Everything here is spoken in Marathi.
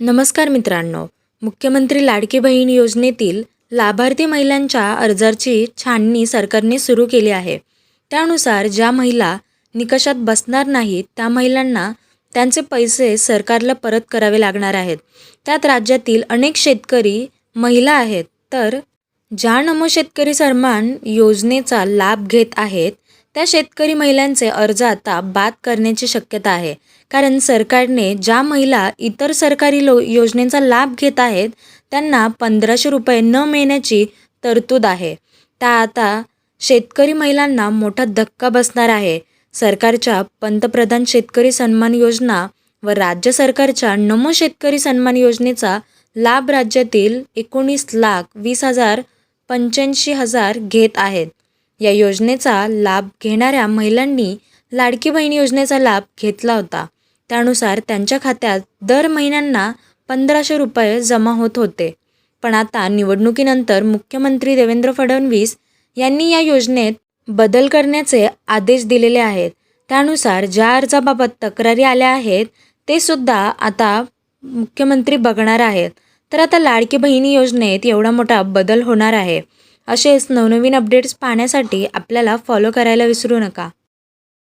नमस्कार मित्रांनो. मुख्यमंत्री लाडकी बहीण योजनेतील लाभार्थी महिलांच्या अर्जाची छाननी सरकारने सुरू केली आहे. त्यानुसार ज्या महिला निकषात बसणार नाहीत त्या महिलांना त्यांचे पैसे सरकारला परत करावे लागणार आहेत. त्यात राज्यातील अनेक शेतकरी महिला आहेत तर ज्या नमो शेतकरी सन्मान योजनेचा लाभ घेत आहेत त्या शेतकरी महिलांचे अर्ज आता बाद करण्याची शक्यता आहे. कारण सरकारने ज्या महिला इतर सरकारी लो योजनेचा लाभ घेत आहेत त्यांना पंधराशे रुपये न मिळण्याची तरतूद आहे. त्या आता शेतकरी महिलांना मोठा धक्का बसणार आहे. सरकारच्या पंतप्रधान शेतकरी सन्मान योजना व राज्य सरकारच्या नमो शेतकरी सन्मान योजनेचा लाभ राज्यातील एकोणीस लाख वीस हजार पंच्याऐंशी हजार घेत आहेत. या योजनेचा लाभ घेणाऱ्या महिलांनी लाडकी बहीण योजनेचा लाभ घेतला होता. त्यानुसार त्यांच्या खात्यात दर महिन्यांना पंधराशे रुपये जमा होत होते. पण आता निवडणुकीनंतर मुख्यमंत्री देवेंद्र फडणवीस यांनी या योजनेत बदल करण्याचे आदेश दिलेले आहेत. त्यानुसार ज्या अर्जाबाबत तक्रारी आल्या आहेत ते सुद्धा आता मुख्यमंत्री बघणार आहेत. तर आता लाडकी बहिणी योजनेत एवढा मोठा बदल होणार आहे. असेच नवनवीन अपडेट्स पाहण्यासाठी आपल्याला फॉलो करायला विसरू नका.